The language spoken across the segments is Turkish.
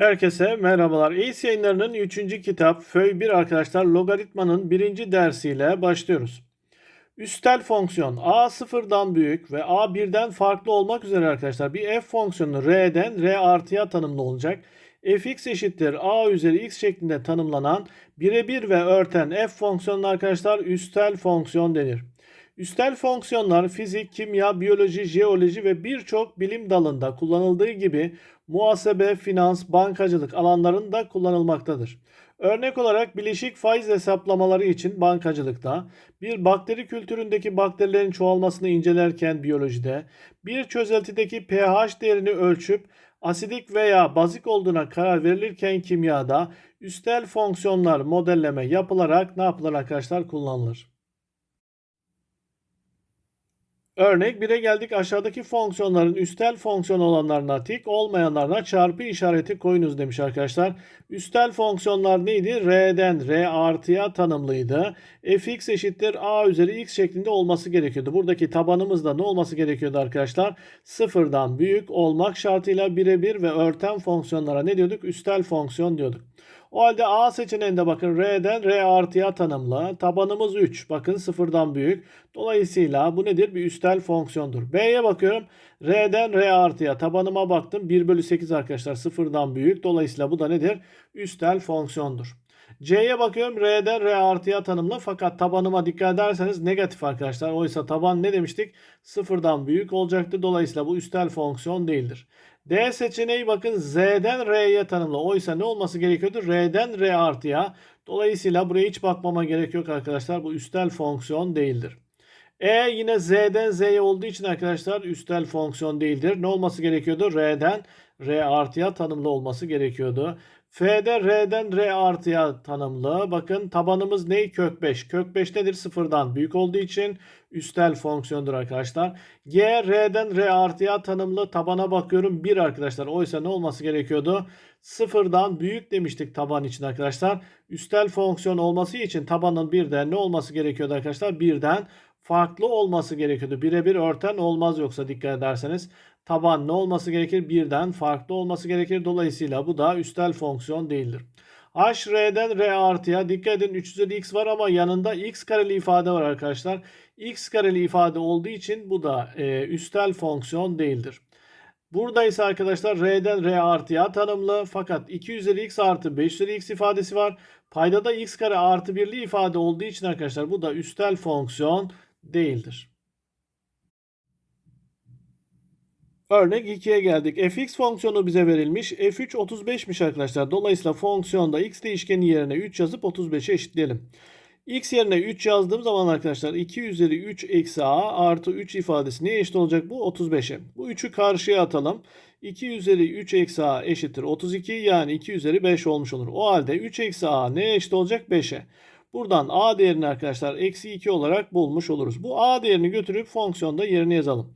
Herkese merhabalar. ACE yayınlarının 3. kitap Föy 1 arkadaşlar logaritmanın 1. dersiyle başlıyoruz. Üstel fonksiyon a sıfırdan büyük ve a birden farklı olmak üzere arkadaşlar bir f fonksiyonu r'den r artıya tanımlı olacak. fx eşittir a üzeri x şeklinde tanımlanan birebir ve örten f fonksiyonuna arkadaşlar üstel fonksiyon denir. Üstel fonksiyonlar fizik, kimya, biyoloji, jeoloji ve birçok bilim dalında kullanıldığı gibi muhasebe, finans, bankacılık alanlarında kullanılmaktadır. Örnek olarak bileşik faiz hesaplamaları için bankacılıkta, bir bakteri kültüründeki bakterilerin çoğalmasını incelerken biyolojide, bir çözeltideki pH değerini ölçüp asidik veya bazik olduğuna karar verilirken kimyada üstel fonksiyonlar modelleme yapılarak ne yapılır arkadaşlar kullanılır. Örnek 1'e geldik. Aşağıdaki fonksiyonların üstel fonksiyon olanlarına tik, olmayanlarına çarpı işareti koyunuz demiş arkadaşlar. Üstel fonksiyonlar neydi? R'den R artıya tanımlıydı. fx eşittir a üzeri x şeklinde olması gerekiyordu. Buradaki tabanımızda ne olması gerekiyordu arkadaşlar? Sıfırdan büyük olmak şartıyla birebir ve örten fonksiyonlara ne diyorduk? Üstel fonksiyon diyorduk. O halde A seçeneğinde bakın R'den R artıya tanımlı. Tabanımız 3. Bakın sıfırdan büyük. Dolayısıyla bu nedir? Bir üstel fonksiyondur. B'ye bakıyorum. R'den R artıya tabanıma baktım. 1 bölü 8 arkadaşlar sıfırdan büyük. Dolayısıyla bu da nedir? Üstel fonksiyondur. C'ye bakıyorum. R'den R artıya tanımlı. Fakat tabanıma dikkat ederseniz negatif arkadaşlar. Oysa taban ne demiştik? Sıfırdan büyük olacaktı. Dolayısıyla bu üstel fonksiyon değildir. D seçeneği bakın Z'den R'ye tanımlı. Oysa ne olması gerekiyordu? R'den R artıya. Dolayısıyla buraya hiç bakmama gerek yok arkadaşlar. Bu üstel fonksiyon değildir. E yine Z'den Z'ye olduğu için arkadaşlar üstel fonksiyon değildir. Ne olması gerekiyordu? R'den R artıya tanımlı olması gerekiyordu. F'de R'den R artıya tanımlı. Bakın tabanımız ne? Kök 5. Kök 5 nedir? Sıfırdan büyük olduğu için üstel fonksiyondur arkadaşlar. G R'den R artıya tanımlı. Tabana bakıyorum 1 arkadaşlar. Oysa ne olması gerekiyordu? Sıfırdan büyük demiştik taban için arkadaşlar. Üstel fonksiyon olması için tabanın birden ne olması gerekiyordu arkadaşlar? Birden farklı olması gerekiyordu. Birebir örten olmaz yoksa dikkat ederseniz taban ne olması gerekir? Birden farklı olması gerekir. Dolayısıyla bu da üstel fonksiyon değildir. H R'den R artıya dikkat edin 3 üzeri x var ama yanında x kareli ifade var arkadaşlar. X kareli ifade olduğu için bu da e, üstel fonksiyon değildir. Burada ise arkadaşlar R'den R artıya tanımlı fakat 2 üzeri x artı 5 üzeri x ifadesi var. Paydada x kare artı 1'li ifade olduğu için arkadaşlar bu da üstel fonksiyon değildir. Örnek 2'ye geldik. fx fonksiyonu bize verilmiş. f3 35'miş arkadaşlar. Dolayısıyla fonksiyonda x değişkeni yerine 3 yazıp 35'e eşitleyelim. X yerine 3 yazdığım zaman arkadaşlar 2 üzeri 3 eksi a artı 3 ifadesi neye eşit olacak bu? 35'e. Bu 3'ü karşıya atalım. 2 üzeri 3 eksi a eşittir 32 yani 2 üzeri 5 olmuş olur. O halde 3 eksi a neye eşit olacak? 5'e. Buradan a değerini arkadaşlar eksi 2 olarak bulmuş oluruz. Bu a değerini götürüp fonksiyonda yerine yazalım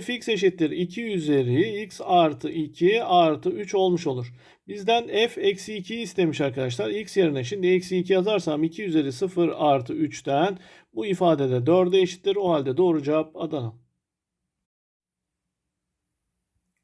fx eşittir 2 üzeri x artı 2 artı 3 olmuş olur. Bizden f eksi 2 istemiş arkadaşlar. x yerine şimdi eksi 2 yazarsam 2 üzeri 0 artı 3'ten bu ifadede 4'e eşittir. O halde doğru cevap Adana.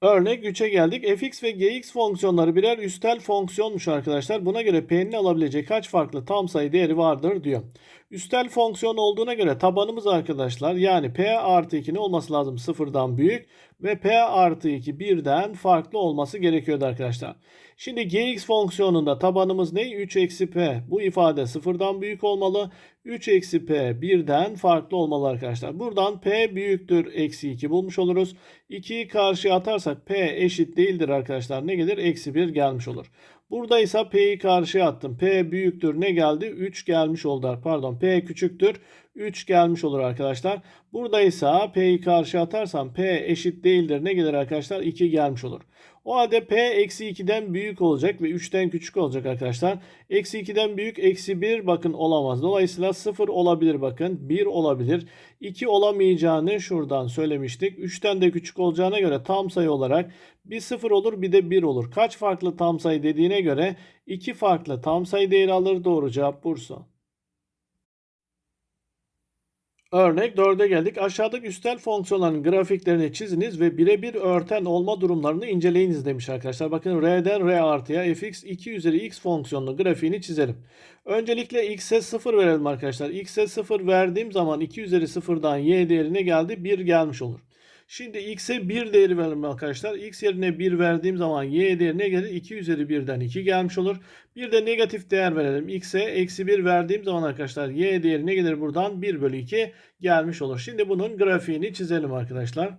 Örnek 3'e geldik. fx ve gx fonksiyonları birer üstel fonksiyonmuş arkadaşlar. Buna göre p'nin alabilecek kaç farklı tam sayı değeri vardır diyor. Üstel fonksiyon olduğuna göre tabanımız arkadaşlar yani p artı 2 ne olması lazım? Sıfırdan büyük ve p artı 2 birden farklı olması gerekiyordu arkadaşlar. Şimdi gx fonksiyonunda tabanımız ne? 3 eksi p. Bu ifade sıfırdan büyük olmalı. 3 eksi p birden farklı olmalı arkadaşlar. Buradan p büyüktür eksi 2 bulmuş oluruz. 2'yi karşıya atarsak p eşit değildir arkadaşlar. Ne gelir? Eksi 1 gelmiş olur. Burada ise P'yi karşıya attım. P büyüktür ne geldi? 3 gelmiş oldu. Pardon P küçüktür. 3 gelmiş olur arkadaşlar. Burada ise P'yi karşıya atarsam P eşit değildir. Ne gelir arkadaşlar? 2 gelmiş olur. O halde P eksi 2'den büyük olacak ve 3'ten küçük olacak arkadaşlar. Eksi 2'den büyük eksi 1 bakın olamaz. Dolayısıyla 0 olabilir bakın. 1 olabilir. 2 olamayacağını şuradan söylemiştik. 3'ten de küçük olacağına göre tam sayı olarak bir 0 olur bir de 1 olur. Kaç farklı tam sayı dediğine göre 2 farklı tam sayı değeri alır. Doğru cevap Bursa. Örnek 4'e geldik. Aşağıdaki üstel fonksiyonların grafiklerini çiziniz ve birebir örten olma durumlarını inceleyiniz demiş arkadaşlar. Bakın R'den R artıya fx 2 üzeri x fonksiyonunun grafiğini çizelim. Öncelikle x'e 0 verelim arkadaşlar. x'e 0 verdiğim zaman 2 üzeri 0'dan y değerine geldi 1 gelmiş olur. Şimdi x'e 1 değeri verelim arkadaşlar. x yerine 1 verdiğim zaman y değerine gelir. 2 üzeri 1'den 2 gelmiş olur. Bir de negatif değer verelim. x'e eksi 1 verdiğim zaman arkadaşlar y değerine gelir buradan 1 bölü 2 gelmiş olur. Şimdi bunun grafiğini çizelim arkadaşlar.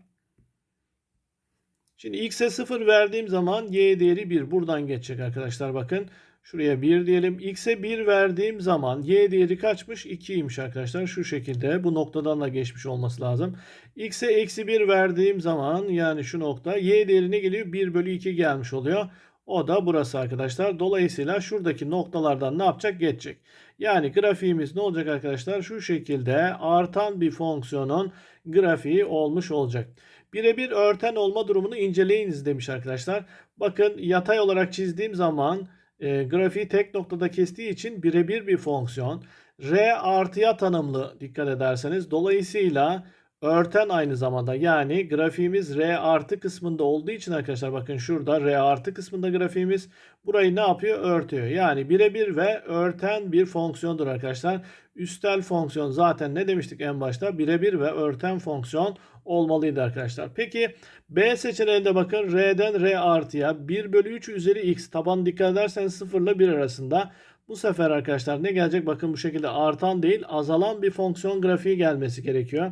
Şimdi x'e 0 verdiğim zaman y değeri 1. Buradan geçecek arkadaşlar bakın. Şuraya 1 diyelim. X'e 1 verdiğim zaman y değeri kaçmış? 2'ymiş arkadaşlar. Şu şekilde bu noktadan da geçmiş olması lazım. X'e eksi 1 verdiğim zaman yani şu nokta y değerine geliyor? 1 bölü 2 gelmiş oluyor. O da burası arkadaşlar. Dolayısıyla şuradaki noktalardan ne yapacak? Geçecek. Yani grafiğimiz ne olacak arkadaşlar? Şu şekilde artan bir fonksiyonun grafiği olmuş olacak. Birebir örten olma durumunu inceleyiniz demiş arkadaşlar. Bakın yatay olarak çizdiğim zaman e, grafiği tek noktada kestiği için birebir bir fonksiyon. R artıya tanımlı dikkat ederseniz. Dolayısıyla örten aynı zamanda yani grafiğimiz R artı kısmında olduğu için arkadaşlar bakın şurada R artı kısmında grafiğimiz burayı ne yapıyor? Örtüyor. Yani birebir ve örten bir fonksiyondur arkadaşlar. Üstel fonksiyon zaten ne demiştik en başta? Birebir ve örten fonksiyon olmalıydı arkadaşlar. Peki B seçeneğinde bakın R'den R artıya 1 bölü 3 üzeri X taban dikkat ederseniz 0 ile 1 arasında. Bu sefer arkadaşlar ne gelecek? Bakın bu şekilde artan değil azalan bir fonksiyon grafiği gelmesi gerekiyor.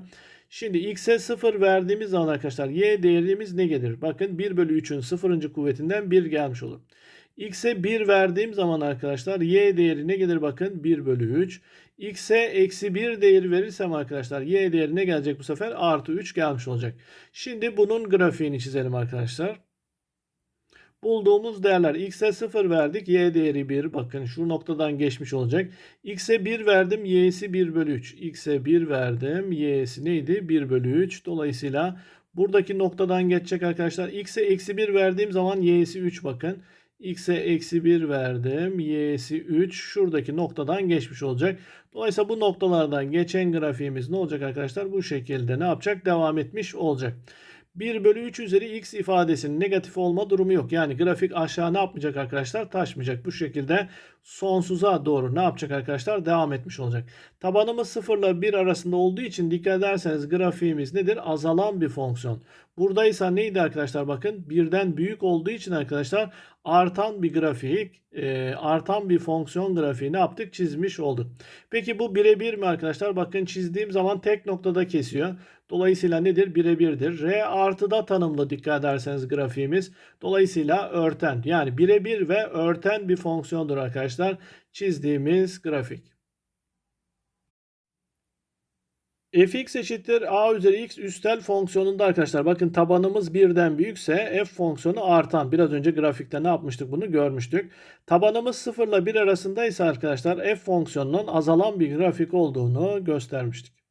Şimdi x'e 0 verdiğimiz zaman arkadaşlar y değerimiz ne gelir? Bakın 1 bölü 3'ün 0. kuvvetinden 1 gelmiş olur. x'e 1 verdiğim zaman arkadaşlar y değeri ne gelir? Bakın 1 bölü 3. x'e eksi 1 değeri verirsem arkadaşlar y değeri ne gelecek bu sefer? Artı 3 gelmiş olacak. Şimdi bunun grafiğini çizelim arkadaşlar bulduğumuz değerler. X'e 0 verdik y değeri 1 bakın şu noktadan geçmiş olacak. x'e 1 verdim y'si 1 bölü 3 x'e 1 verdim y'si neydi? 1 bölü 3 dolayısıyla buradaki noktadan geçecek arkadaşlar. X'e eksi 1 verdiğim zaman y'si 3 bakın. X'e eksi 1 verdim y'si 3 şuradaki noktadan geçmiş olacak. Dolayısıyla bu noktalardan geçen grafiğimiz ne olacak arkadaşlar? Bu şekilde ne yapacak? Devam etmiş olacak. 1 bölü 3 üzeri x ifadesinin negatif olma durumu yok. Yani grafik aşağı ne yapmayacak arkadaşlar? Taşmayacak. Bu şekilde sonsuza doğru ne yapacak arkadaşlar? Devam etmiş olacak. Tabanımız 0 ile 1 arasında olduğu için dikkat ederseniz grafiğimiz nedir? Azalan bir fonksiyon. Buradaysa neydi arkadaşlar? Bakın birden büyük olduğu için arkadaşlar artan bir grafik, e, artan bir fonksiyon grafiği ne yaptık? Çizmiş olduk. Peki bu birebir mi arkadaşlar? Bakın çizdiğim zaman tek noktada kesiyor. Dolayısıyla nedir? Birebirdir. R artıda tanımlı dikkat ederseniz grafiğimiz. Dolayısıyla örten yani birebir ve örten bir fonksiyondur arkadaşlar. Çizdiğimiz grafik. fx eşittir a üzeri x üstel fonksiyonunda arkadaşlar bakın tabanımız birden büyükse f fonksiyonu artan. Biraz önce grafikte ne yapmıştık bunu görmüştük. Tabanımız 0 ile 1 arasındaysa arkadaşlar f fonksiyonunun azalan bir grafik olduğunu göstermiştik.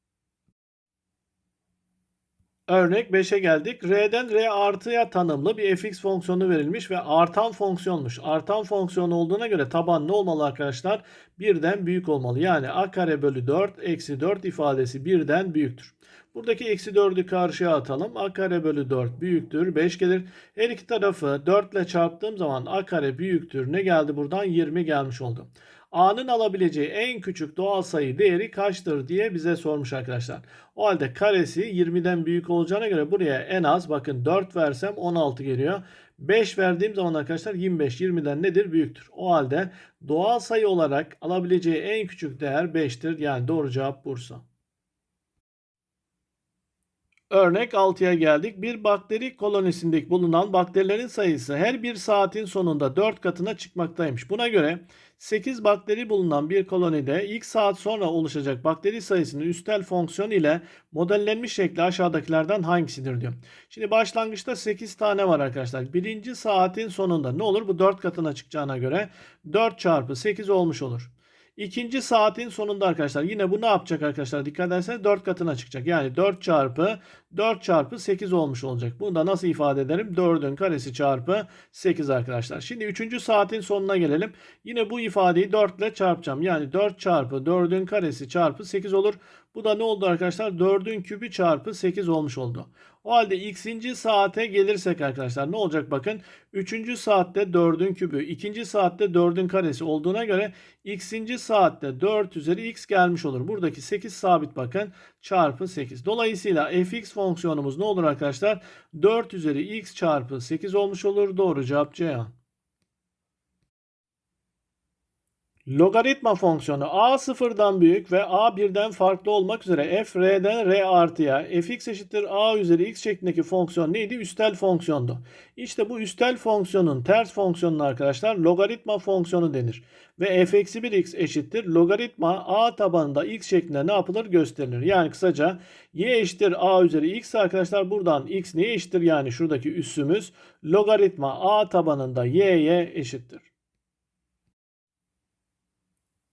Örnek 5'e geldik. R'den R artıya tanımlı bir fx fonksiyonu verilmiş ve artan fonksiyonmuş. Artan fonksiyon olduğuna göre taban ne olmalı arkadaşlar? Birden büyük olmalı. Yani a kare bölü 4 eksi 4 ifadesi birden büyüktür. Buradaki eksi 4'ü karşıya atalım. a kare bölü 4 büyüktür. 5 gelir. Her iki tarafı 4 ile çarptığım zaman a kare büyüktür. Ne geldi buradan? 20 gelmiş oldu. A'nın alabileceği en küçük doğal sayı değeri kaçtır diye bize sormuş arkadaşlar. O halde karesi 20'den büyük olacağına göre buraya en az bakın 4 versem 16 geliyor. 5 verdiğim zaman arkadaşlar 25 20'den nedir? Büyüktür. O halde doğal sayı olarak alabileceği en küçük değer 5'tir. Yani doğru cevap Bursa. Örnek 6'ya geldik. Bir bakteri kolonisindeki bulunan bakterilerin sayısı her bir saatin sonunda 4 katına çıkmaktaymış. Buna göre 8 bakteri bulunan bir kolonide ilk saat sonra oluşacak bakteri sayısının üstel fonksiyon ile modellenmiş şekli aşağıdakilerden hangisidir diyor. Şimdi başlangıçta 8 tane var arkadaşlar. Birinci saatin sonunda ne olur? Bu 4 katına çıkacağına göre 4 çarpı 8 olmuş olur. İkinci saatin sonunda arkadaşlar yine bu ne yapacak arkadaşlar? Dikkat ederseniz 4 katına çıkacak. Yani 4 çarpı 4 çarpı 8 olmuş olacak. Bunu da nasıl ifade ederim? 4'ün karesi çarpı 8 arkadaşlar. Şimdi 3. saatin sonuna gelelim. Yine bu ifadeyi 4 ile çarpacağım. Yani 4 çarpı 4'ün karesi çarpı 8 olur. Bu da ne oldu arkadaşlar? 4'ün kübü çarpı 8 olmuş oldu. O halde x'inci saate gelirsek arkadaşlar ne olacak bakın. 3. saatte 4'ün kübü, 2. saatte 4'ün karesi olduğuna göre x'inci saatte 4 üzeri x gelmiş olur. Buradaki 8 sabit bakın çarpı 8. Dolayısıyla fx fonksiyonumuz ne olur arkadaşlar? 4 üzeri x çarpı 8 olmuş olur. Doğru cevap C. Logaritma fonksiyonu a sıfırdan büyük ve a birden farklı olmak üzere f r'den r artıya fx eşittir a üzeri x şeklindeki fonksiyon neydi? Üstel fonksiyondu. İşte bu üstel fonksiyonun ters fonksiyonuna arkadaşlar logaritma fonksiyonu denir. Ve f eksi 1x eşittir logaritma a tabanında x şeklinde ne yapılır gösterilir. Yani kısaca y eşittir a üzeri x arkadaşlar buradan x neye eşittir? Yani şuradaki üssümüz logaritma a tabanında y'ye eşittir.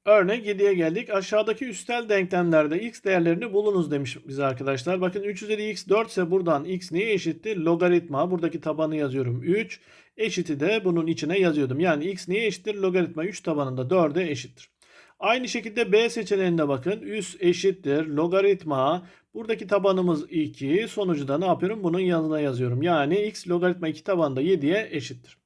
Örnek 7'ye geldik. Aşağıdaki üstel denklemlerde x değerlerini bulunuz demiş bize arkadaşlar. Bakın 3 üzeri x 4 ise buradan x neye eşittir? Logaritma. Buradaki tabanı yazıyorum 3. Eşiti de bunun içine yazıyordum. Yani x neye eşittir? Logaritma 3 tabanında 4'e eşittir. Aynı şekilde B seçeneğinde bakın. Üs eşittir. Logaritma. Buradaki tabanımız 2. Sonucu da ne yapıyorum? Bunun yanına yazıyorum. Yani x logaritma 2 tabanında 7'ye eşittir.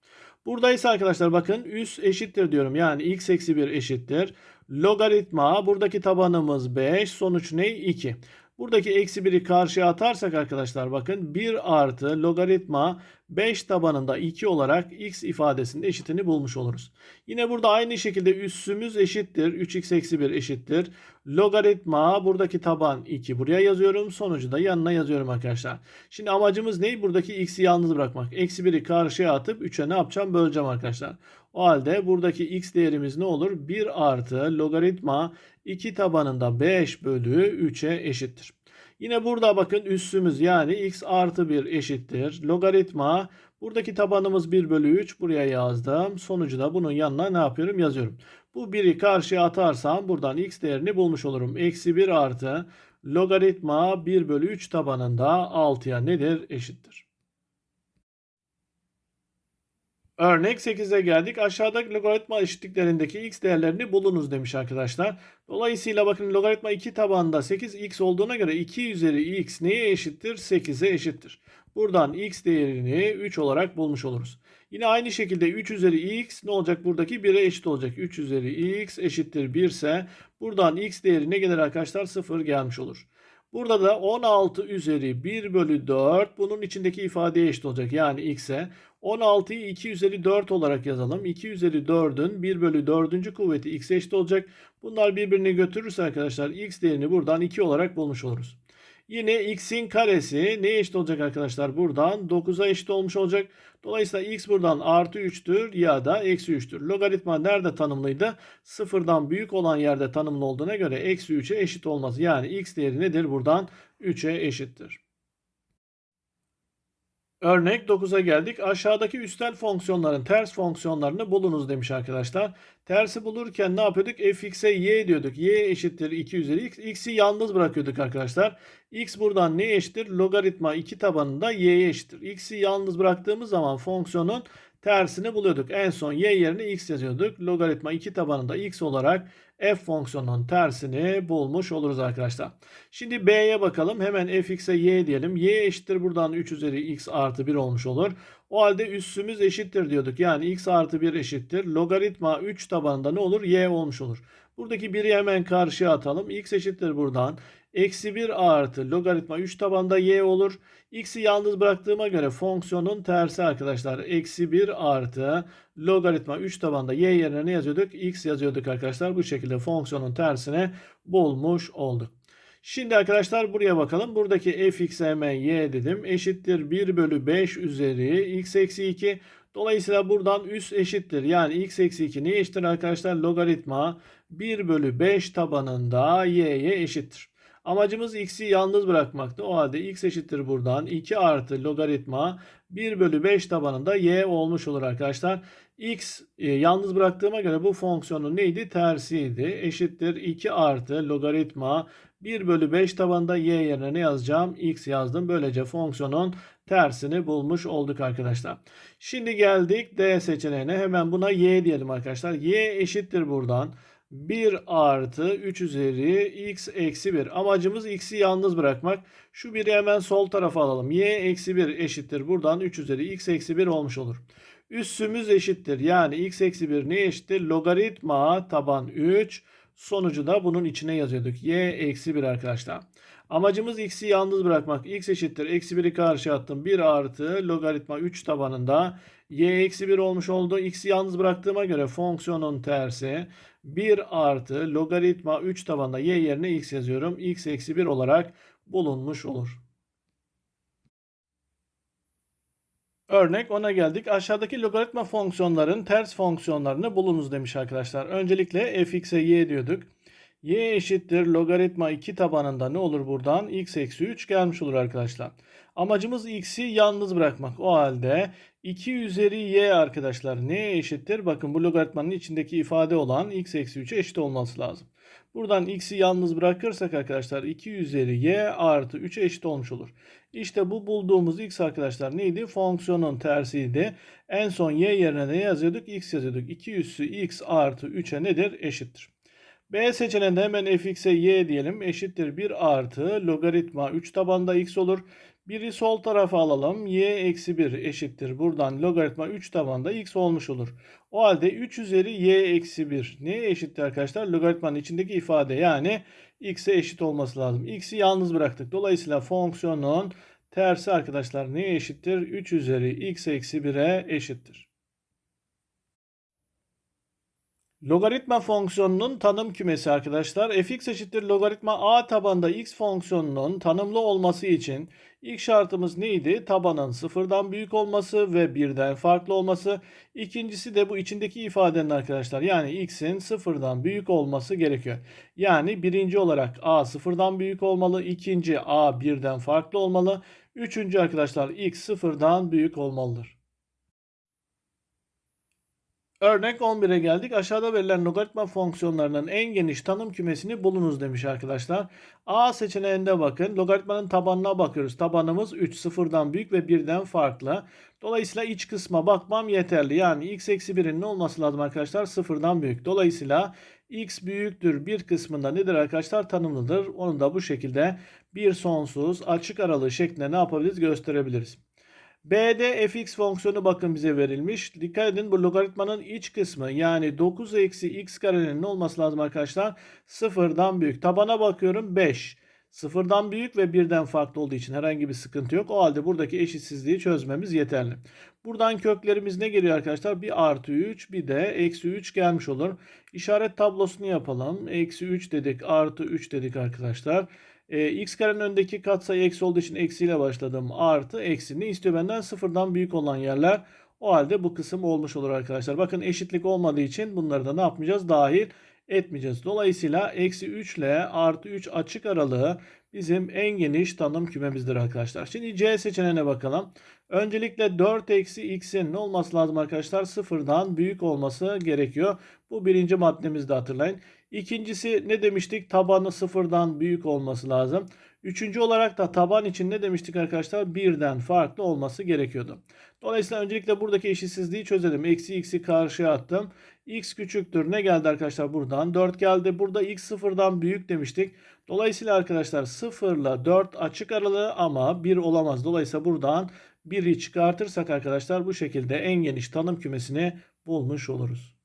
Burada ise arkadaşlar bakın üs eşittir diyorum. Yani x eksi 1 eşittir. Logaritma buradaki tabanımız 5. Sonuç ne? 2. Buradaki eksi 1'i karşıya atarsak arkadaşlar bakın 1 artı logaritma 5 tabanında 2 olarak x ifadesinin eşitini bulmuş oluruz. Yine burada aynı şekilde üssümüz eşittir. 3x eksi 1 eşittir. Logaritma buradaki taban 2 buraya yazıyorum. Sonucu da yanına yazıyorum arkadaşlar. Şimdi amacımız ne? Buradaki x'i yalnız bırakmak. Eksi 1'i karşıya atıp 3'e ne yapacağım? Böleceğim arkadaşlar. O halde buradaki x değerimiz ne olur? 1 artı logaritma 2 tabanında 5 bölü 3'e eşittir. Yine burada bakın üssümüz yani x artı 1 eşittir. Logaritma buradaki tabanımız 1 bölü 3 buraya yazdım. Sonucu da bunun yanına ne yapıyorum yazıyorum. Bu 1'i karşıya atarsam buradan x değerini bulmuş olurum. Eksi 1 artı logaritma 1 bölü 3 tabanında 6'ya nedir? Eşittir. Örnek 8'e geldik. Aşağıdaki logaritma eşitliklerindeki x değerlerini bulunuz demiş arkadaşlar. Dolayısıyla bakın logaritma 2 tabanında 8x olduğuna göre 2 üzeri x neye eşittir? 8'e eşittir. Buradan x değerini 3 olarak bulmuş oluruz. Yine aynı şekilde 3 üzeri x ne olacak? Buradaki 1'e eşit olacak. 3 üzeri x eşittir 1 ise buradan x değeri ne gelir arkadaşlar? 0 gelmiş olur. Burada da 16 üzeri 1 bölü 4 bunun içindeki ifadeye eşit olacak. Yani x'e 16'yı 2 üzeri 4 olarak yazalım. 2 üzeri 4'ün 1 bölü 4. kuvveti x'e eşit olacak. Bunlar birbirini götürürse arkadaşlar x değerini buradan 2 olarak bulmuş oluruz. Yine x'in karesi neye eşit olacak arkadaşlar? Buradan 9'a eşit olmuş olacak. Dolayısıyla x buradan artı 3'tür ya da eksi 3'tür. Logaritma nerede tanımlıydı? Sıfırdan büyük olan yerde tanımlı olduğuna göre eksi 3'e eşit olmaz. Yani x değeri nedir? Buradan 3'e eşittir. Örnek 9'a geldik. Aşağıdaki üstel fonksiyonların ters fonksiyonlarını bulunuz demiş arkadaşlar. Tersi bulurken ne yapıyorduk? fx'e y diyorduk. y eşittir 2 üzeri x. x'i yalnız bırakıyorduk arkadaşlar. x buradan ne eşittir? Logaritma 2 tabanında y'ye eşittir. x'i yalnız bıraktığımız zaman fonksiyonun tersini buluyorduk. En son y yerine x yazıyorduk. Logaritma 2 tabanında x olarak f fonksiyonunun tersini bulmuş oluruz arkadaşlar. Şimdi b'ye bakalım. Hemen fx'e y diyelim. y eşittir buradan 3 üzeri x artı 1 olmuş olur. O halde üssümüz eşittir diyorduk. Yani x artı 1 eşittir. Logaritma 3 tabanında ne olur? y olmuş olur. Buradaki 1'i hemen karşıya atalım. x eşittir buradan. Eksi 1 artı logaritma 3 tabanda y olur. X'i yalnız bıraktığıma göre fonksiyonun tersi arkadaşlar. Eksi 1 artı logaritma 3 tabanda y yerine ne yazıyorduk? X yazıyorduk arkadaşlar. Bu şekilde fonksiyonun tersine bulmuş olduk. Şimdi arkadaşlar buraya bakalım. Buradaki fx'e hemen y dedim. Eşittir 1 bölü 5 üzeri x eksi 2. Dolayısıyla buradan üst eşittir. Yani x eksi 2 neye eşittir arkadaşlar? Logaritma 1 bölü 5 tabanında y'ye eşittir. Amacımız x'i yalnız bırakmaktı. O halde x eşittir buradan 2 artı logaritma 1 bölü 5 tabanında y olmuş olur arkadaşlar. x e, yalnız bıraktığıma göre bu fonksiyonun neydi? Tersiydi. Eşittir 2 artı logaritma 1 bölü 5 tabanında y yerine ne yazacağım? x yazdım. Böylece fonksiyonun tersini bulmuş olduk arkadaşlar. Şimdi geldik D seçeneğine. Hemen buna y diyelim arkadaşlar. y eşittir buradan. 1 artı 3 üzeri x eksi 1. Amacımız x'i yalnız bırakmak. Şu biri hemen sol tarafa alalım. y eksi 1 eşittir. Buradan 3 üzeri x eksi 1 olmuş olur. Üssümüz eşittir. Yani x eksi 1 ne eşittir? Logaritma taban 3. Sonucu da bunun içine yazıyorduk. y eksi 1 arkadaşlar. Amacımız x'i yalnız bırakmak. x eşittir. Eksi 1'i karşıya attım. 1 artı logaritma 3 tabanında y eksi 1 olmuş oldu. x'i yalnız bıraktığıma göre fonksiyonun tersi 1 artı logaritma 3 tabanında y yerine x yazıyorum. x eksi 1 olarak bulunmuş olur. Örnek ona geldik. Aşağıdaki logaritma fonksiyonların ters fonksiyonlarını bulunuz demiş arkadaşlar. Öncelikle fx'e y diyorduk. Y eşittir logaritma 2 tabanında ne olur buradan? x eksi 3 gelmiş olur arkadaşlar. Amacımız x'i yalnız bırakmak. O halde 2 üzeri y arkadaşlar neye eşittir? Bakın bu logaritmanın içindeki ifade olan x eksi 3'e eşit olması lazım. Buradan x'i yalnız bırakırsak arkadaşlar 2 üzeri y artı 3'e eşit olmuş olur. İşte bu bulduğumuz x arkadaşlar neydi? Fonksiyonun tersiydi. En son y yerine ne yazıyorduk? x yazıyorduk. 2 üssü x artı 3'e nedir? Eşittir. B seçeneğinde hemen fx'e y diyelim. Eşittir 1 artı logaritma 3 tabanda x olur. Biri sol tarafa alalım. y eksi 1 eşittir. Buradan logaritma 3 tabanda x olmuş olur. O halde 3 üzeri y eksi 1 neye eşittir arkadaşlar? Logaritmanın içindeki ifade yani x'e eşit olması lazım. x'i yalnız bıraktık. Dolayısıyla fonksiyonun tersi arkadaşlar neye eşittir? 3 üzeri x eksi 1'e eşittir. Logaritma fonksiyonunun tanım kümesi arkadaşlar. fx eşittir logaritma a tabanda x fonksiyonunun tanımlı olması için ilk şartımız neydi? Tabanın sıfırdan büyük olması ve birden farklı olması. İkincisi de bu içindeki ifadenin arkadaşlar. Yani x'in sıfırdan büyük olması gerekiyor. Yani birinci olarak a sıfırdan büyük olmalı. ikinci a birden farklı olmalı. Üçüncü arkadaşlar x sıfırdan büyük olmalıdır. Örnek 11'e geldik. Aşağıda verilen logaritma fonksiyonlarının en geniş tanım kümesini bulunuz demiş arkadaşlar. A seçeneğinde bakın. Logaritmanın tabanına bakıyoruz. Tabanımız 3 sıfırdan büyük ve birden farklı. Dolayısıyla iç kısma bakmam yeterli. Yani x eksi 1'in ne olması lazım arkadaşlar? Sıfırdan büyük. Dolayısıyla x büyüktür bir kısmında nedir arkadaşlar? Tanımlıdır. Onu da bu şekilde bir sonsuz açık aralığı şeklinde ne yapabiliriz? Gösterebiliriz. B'de fx fonksiyonu bakın bize verilmiş. Dikkat edin bu logaritmanın iç kısmı yani 9 eksi x karenin ne olması lazım arkadaşlar? Sıfırdan büyük. Tabana bakıyorum 5. Sıfırdan büyük ve birden farklı olduğu için herhangi bir sıkıntı yok. O halde buradaki eşitsizliği çözmemiz yeterli. Buradan köklerimiz ne geliyor arkadaşlar? Bir artı 3 bir de eksi 3 gelmiş olur. İşaret tablosunu yapalım. Eksi 3 dedik artı 3 dedik arkadaşlar. E, x karenin öndeki katsayı eksi olduğu için eksiyle başladım. Artı eksi. Ne istiyor benden? Sıfırdan büyük olan yerler. O halde bu kısım olmuş olur arkadaşlar. Bakın eşitlik olmadığı için bunları da ne yapmayacağız? Dahil etmeyeceğiz. Dolayısıyla eksi 3 ile artı 3 açık aralığı bizim en geniş tanım kümemizdir arkadaşlar. Şimdi C seçeneğine bakalım. Öncelikle 4 eksi x'in ne olması lazım arkadaşlar? Sıfırdan büyük olması gerekiyor. Bu birinci maddemizde hatırlayın. İkincisi ne demiştik? Tabanı sıfırdan büyük olması lazım. Üçüncü olarak da taban için ne demiştik arkadaşlar? Birden farklı olması gerekiyordu. Dolayısıyla öncelikle buradaki eşitsizliği çözelim. Eksi x'i karşıya attım. x küçüktür. Ne geldi arkadaşlar buradan? 4 geldi. Burada x sıfırdan büyük demiştik. Dolayısıyla arkadaşlar 0 ile 4 açık aralığı ama 1 olamaz. Dolayısıyla buradan 1'i çıkartırsak arkadaşlar bu şekilde en geniş tanım kümesini bulmuş oluruz.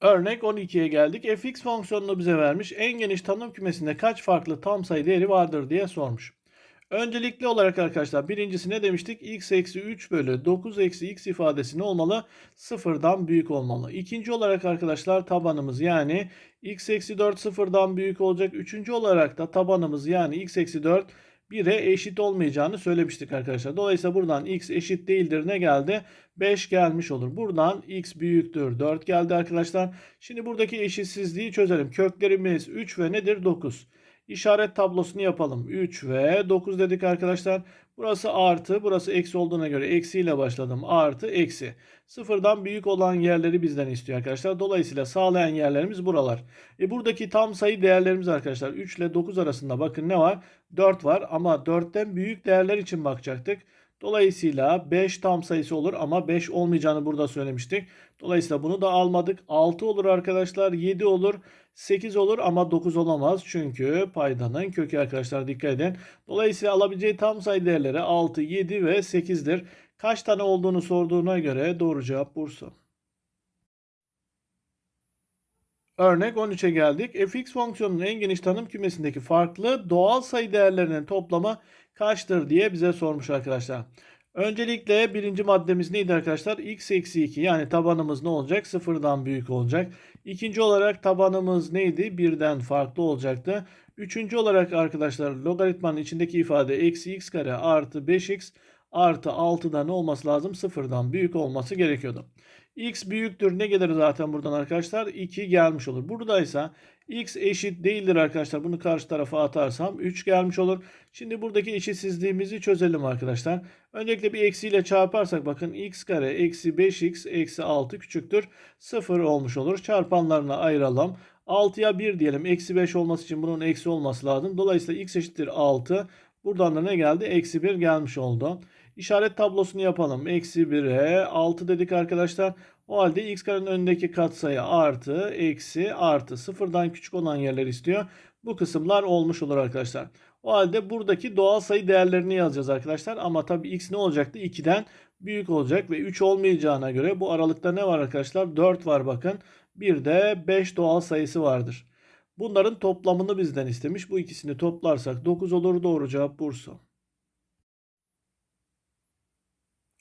Örnek 12'ye geldik. fx fonksiyonunu bize vermiş. En geniş tanım kümesinde kaç farklı tam sayı değeri vardır diye sormuş. Öncelikli olarak arkadaşlar birincisi ne demiştik? x eksi 3 bölü 9 eksi x ifadesi ne olmalı? Sıfırdan büyük olmalı. İkinci olarak arkadaşlar tabanımız yani x eksi 4 sıfırdan büyük olacak. Üçüncü olarak da tabanımız yani x eksi 4 1'e eşit olmayacağını söylemiştik arkadaşlar. Dolayısıyla buradan x eşit değildir ne geldi? 5 gelmiş olur. Buradan x büyüktür 4 geldi arkadaşlar. Şimdi buradaki eşitsizliği çözelim. Köklerimiz 3 ve nedir? 9. İşaret tablosunu yapalım. 3 ve 9 dedik arkadaşlar. Burası artı, burası eksi olduğuna göre eksiyle başladım. Artı, eksi. Sıfırdan büyük olan yerleri bizden istiyor arkadaşlar. Dolayısıyla sağlayan yerlerimiz buralar. E buradaki tam sayı değerlerimiz arkadaşlar 3 ile 9 arasında bakın ne var? 4 var ama 4'ten büyük değerler için bakacaktık. Dolayısıyla 5 tam sayısı olur ama 5 olmayacağını burada söylemiştik. Dolayısıyla bunu da almadık. 6 olur arkadaşlar, 7 olur, 8 olur ama 9 olamaz. Çünkü paydanın kökü arkadaşlar dikkat edin. Dolayısıyla alabileceği tam sayı değerleri 6, 7 ve 8'dir. Kaç tane olduğunu sorduğuna göre doğru cevap Bursa. Örnek 13'e geldik. fx fonksiyonunun en geniş tanım kümesindeki farklı doğal sayı değerlerinin toplamı kaçtır diye bize sormuş arkadaşlar. Öncelikle birinci maddemiz neydi arkadaşlar? x eksi 2 yani tabanımız ne olacak? Sıfırdan büyük olacak. İkinci olarak tabanımız neydi? Birden farklı olacaktı. Üçüncü olarak arkadaşlar logaritmanın içindeki ifade eksi x kare artı 5x artı 6'da ne olması lazım? Sıfırdan büyük olması gerekiyordu. X büyüktür ne gelir zaten buradan arkadaşlar? 2 gelmiş olur. Buradaysa x eşit değildir arkadaşlar. Bunu karşı tarafa atarsam 3 gelmiş olur. Şimdi buradaki eşitsizliğimizi çözelim arkadaşlar. Öncelikle bir eksiyle çarparsak bakın x kare eksi 5x eksi 6 küçüktür. 0 olmuş olur. Çarpanlarına ayıralım. 6'ya 1 diyelim. Eksi 5 olması için bunun eksi olması lazım. Dolayısıyla x eşittir 6. Buradan da ne geldi? Eksi 1 gelmiş oldu. İşaret tablosunu yapalım. Eksi 1'e 6 dedik arkadaşlar. O halde x karenin önündeki katsayı artı, eksi, artı. Sıfırdan küçük olan yerler istiyor. Bu kısımlar olmuş olur arkadaşlar. O halde buradaki doğal sayı değerlerini yazacağız arkadaşlar. Ama tabii x ne olacaktı? 2'den büyük olacak ve 3 olmayacağına göre bu aralıkta ne var arkadaşlar? 4 var bakın. Bir de 5 doğal sayısı vardır. Bunların toplamını bizden istemiş. Bu ikisini toplarsak 9 olur. Doğru cevap Bursa.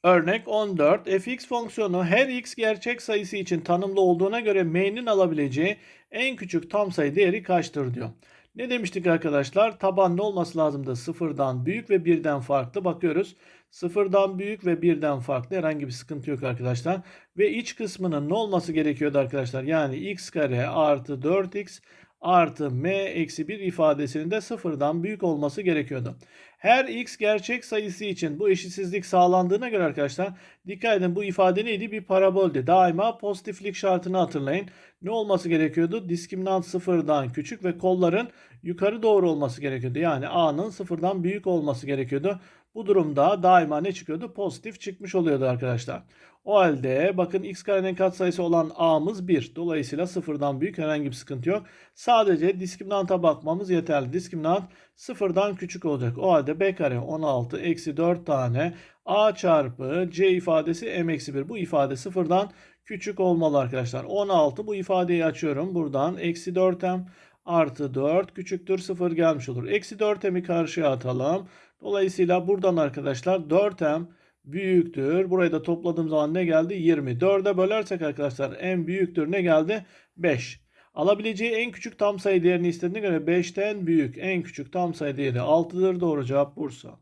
Örnek 14. fx fonksiyonu her x gerçek sayısı için tanımlı olduğuna göre m'nin alabileceği en küçük tam sayı değeri kaçtır diyor. Ne demiştik arkadaşlar? Taban ne olması lazımdı? Sıfırdan büyük ve birden farklı. Bakıyoruz. Sıfırdan büyük ve birden farklı. Herhangi bir sıkıntı yok arkadaşlar. Ve iç kısmının ne olması gerekiyordu arkadaşlar? Yani x kare artı 4x artı m eksi 1 ifadesinin de sıfırdan büyük olması gerekiyordu. Her x gerçek sayısı için bu eşitsizlik sağlandığına göre arkadaşlar dikkat edin bu ifade neydi? Bir paraboldü. Daima pozitiflik şartını hatırlayın. Ne olması gerekiyordu? Diskriminant sıfırdan küçük ve kolların yukarı doğru olması gerekiyordu. Yani a'nın sıfırdan büyük olması gerekiyordu. Bu durumda daima ne çıkıyordu? Pozitif çıkmış oluyordu arkadaşlar. O halde bakın x karenin katsayısı olan a'mız 1. Dolayısıyla sıfırdan büyük herhangi bir sıkıntı yok. Sadece diskriminanta bakmamız yeterli. Diskriminant sıfırdan küçük olacak. O halde b kare 16 eksi 4 tane a çarpı c ifadesi m eksi 1. Bu ifade sıfırdan küçük olmalı arkadaşlar. 16 bu ifadeyi açıyorum. Buradan eksi 4m artı 4 küçüktür 0 gelmiş olur. Eksi 4m'i karşıya atalım. Dolayısıyla buradan arkadaşlar 4m büyüktür. Burayı da topladığım zaman ne geldi? 20. 4'e bölersek arkadaşlar en büyüktür ne geldi? 5. Alabileceği en küçük tam sayı değerini istediğine göre 5'ten büyük en küçük tam sayı değeri 6'dır. Doğru cevap Bursa.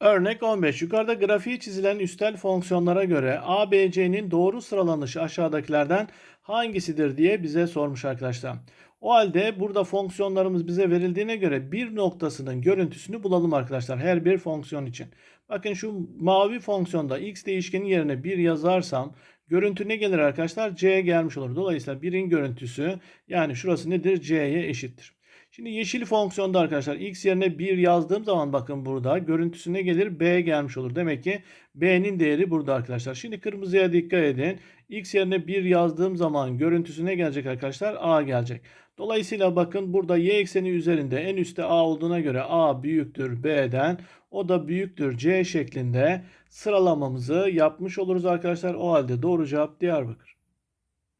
Örnek 15. Yukarıda grafiği çizilen üstel fonksiyonlara göre ABC'nin doğru sıralanışı aşağıdakilerden hangisidir diye bize sormuş arkadaşlar. O halde burada fonksiyonlarımız bize verildiğine göre bir noktasının görüntüsünü bulalım arkadaşlar her bir fonksiyon için. Bakın şu mavi fonksiyonda x değişkeni yerine 1 yazarsam görüntü ne gelir arkadaşlar? C gelmiş olur. Dolayısıyla 1'in görüntüsü yani şurası nedir? C'ye eşittir. Şimdi yeşil fonksiyonda arkadaşlar x yerine 1 yazdığım zaman bakın burada görüntüsü ne gelir? B gelmiş olur. Demek ki B'nin değeri burada arkadaşlar. Şimdi kırmızıya dikkat edin. X yerine 1 yazdığım zaman görüntüsü ne gelecek arkadaşlar? A gelecek. Dolayısıyla bakın burada y ekseni üzerinde en üstte a olduğuna göre a büyüktür b'den o da büyüktür c şeklinde sıralamamızı yapmış oluruz arkadaşlar. O halde doğru cevap Diyarbakır.